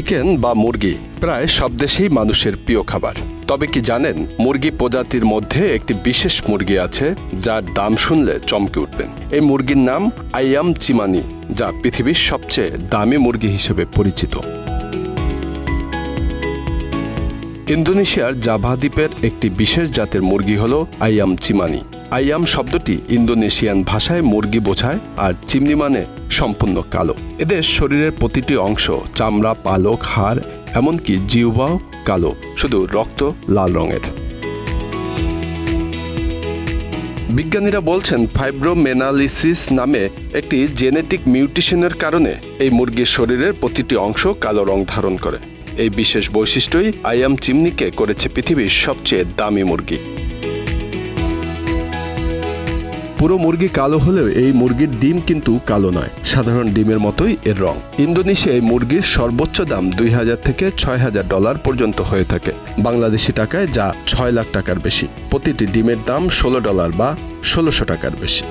Chicken বা মুরগি প্রায় সব দেশেই মানুষের প্রিয় খাবার। তবে কি জানেন, মুরগি প্রজাতির মধ্যে একটি বিশেষ মুরগি আছে, যার দাম শুনলে চমকে উঠবেন। এই মুরগির নাম আইয়াম চিমানি, যা পৃথিবীর সবচেয়ে দামি মুরগি হিসেবে পরিচিত। ইন্দোনেশিয়ার জাভা দ্বীপের একটি বিশেষ জাতের মুরগি হল আইয়াম চিমানি। আইয়াম শব্দটি ইন্দোনেশিয়ান ভাষায় মুরগি বোঝায় আর চিমনি মানে সম্পূর্ণ কালো। এদের শরীরের প্রতিটি অংশ চামড়া, পালক, হাড়, এমনকি জিহ্বাও কালো, শুধু রক্ত লাল রঙের। বিজ্ঞানীরা বলছেন ফাইব্রোমেনালিসিস নামে একটি জেনেটিক মিউটেশনের কারণে এই মুরগির শরীরের প্রতিটি অংশ কালো রং ধারণ করে। এই বিশেষ বৈশিষ্ট্যই আইয়াম চিমনিকে করেছে পৃথিবীর সবচেয়ে দামি মুরগি। পুরো মুরগি কালো হলেও এই মুরগির ডিম কিন্তু কালো নয়। সাধারণ ডিমের মতোই এর রং। ইন্দোনেশিয়ায় মুরগির সর্বোচ্চ দাম দুই হাজার থেকে ছয় হাজার ডলার পর্যন্ত হয়ে থাকে। বাংলাদেশি টাকায় যা ছয় লাখ টাকার বেশি। প্রতিটি ডিমের দাম ষোলো ডলার বা ষোলোশো টাকার বেশি।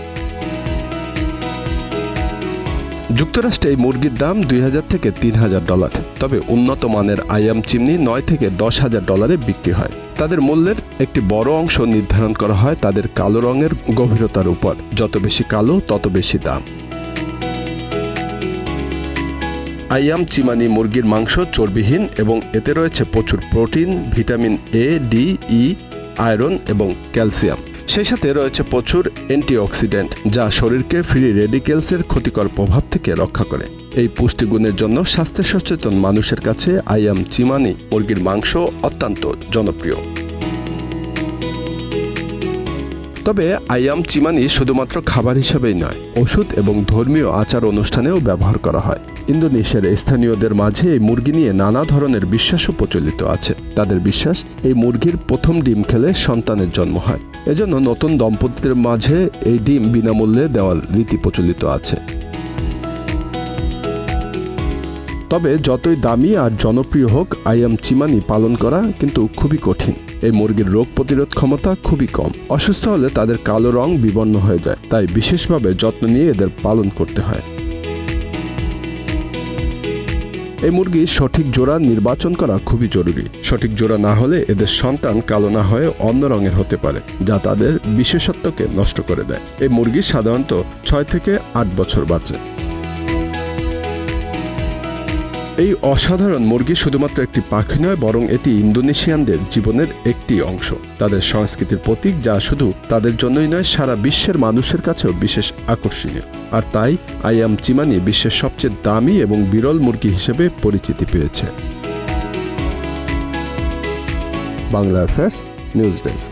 যুক্তরাষ্ট্রে এই মুরগির দাম দুই হাজার থেকে তিন হাজার ডলার। তবে উন্নত মানের আয়াম চিমনি নয় থেকে দশ হাজার ডলারে বিক্রি হয়। তাদের মূল্যের একটি বড় অংশ নির্ধারণ করা হয় তাদের কালো রঙের গভীরতার উপর। যত বেশি কালো, তত বেশি দাম। আইয়াম চিমানি মুরগির মাংস চর্বিহীন এবং এতে রয়েছে প্রচুর protein, vitamin A, D, E, iron এবং ক্যালসিয়াম। সেই সাথে রয়েছে প্রচুর অ্যান্টিঅক্সিডেন্ট, যা শরীরকে ফ্রি রেডিকেলসের ক্ষতিকর প্রভাব থেকে রক্ষা করে। এই পুষ্টিগুণের জন্য স্বাস্থ্য সচেতন মানুষের কাছে আইয়াম চিমানি মুরগির মাংস অত্যন্ত জনপ্রিয়। তবে আইয়াম চিমানি শুধুমাত্র খাবার হিসেবেই নয়, ওষুধ এবং ধর্মীয় আচার অনুষ্ঠানেও ব্যবহার করা হয়। ইন্দোনেশিয়ার স্থানীয়দের মাঝে এই মুরগি নিয়ে নানা ধরনের বিশ্বাসও প্রচলিত আছে। তাদের বিশ্বাস, এই মুরগির প্রথম ডিম খেলে সন্তানের জন্ম হয়। এজন্য নতুন দম্পতিদের মাঝে এই ডিম বিনামূল্যে দেওয়ার রীতি প্রচলিত আছে। তবে যতই দামি আর জনপ্রিয় হোক আইয়াম চিমানি পালন করা কিন্তু খুবই কঠিন। এই মুরগির রোগ প্রতিরোধ ক্ষমতা খুবই কম। অসুস্থ হলে তাদের কালো রং বিবর্ণ হয়ে যায়, তাই বিশেষভাবে যত্ন নিয়ে এদের পালন করতে হয়। এই মুরগির সঠিক জোড়া নির্বাচন করা খুবই জরুরি। সঠিক জোড়া না হলে এদের সন্তান কালো না হয়ে অন্য রঙের হতে পারে, যা তাদের বিশেষত্বকে নষ্ট করে দেয়। এই মুরগি সাধারণত ছয় থেকে আট বছর বাঁচে। এই অসাধারণ মুরগি শুধুমাত্র একটি পাখি নয়, বরং এটি ইন্দোনেশিয়ানদের জীবনের একটি অংশ। তাদের সংস্কৃতির প্রতীক যা শুধু তাদের জন্যই নয়, সারা বিশ্বের মানুষের কাছেও বিশেষ আকর্ষণীয়। আর তাই আইয়াম চিমানি বিশ্বের সবচেয়ে দামি এবং বিরল মুরগি হিসেবে পরিচিতি পেয়েছে। Bangla affairs news desk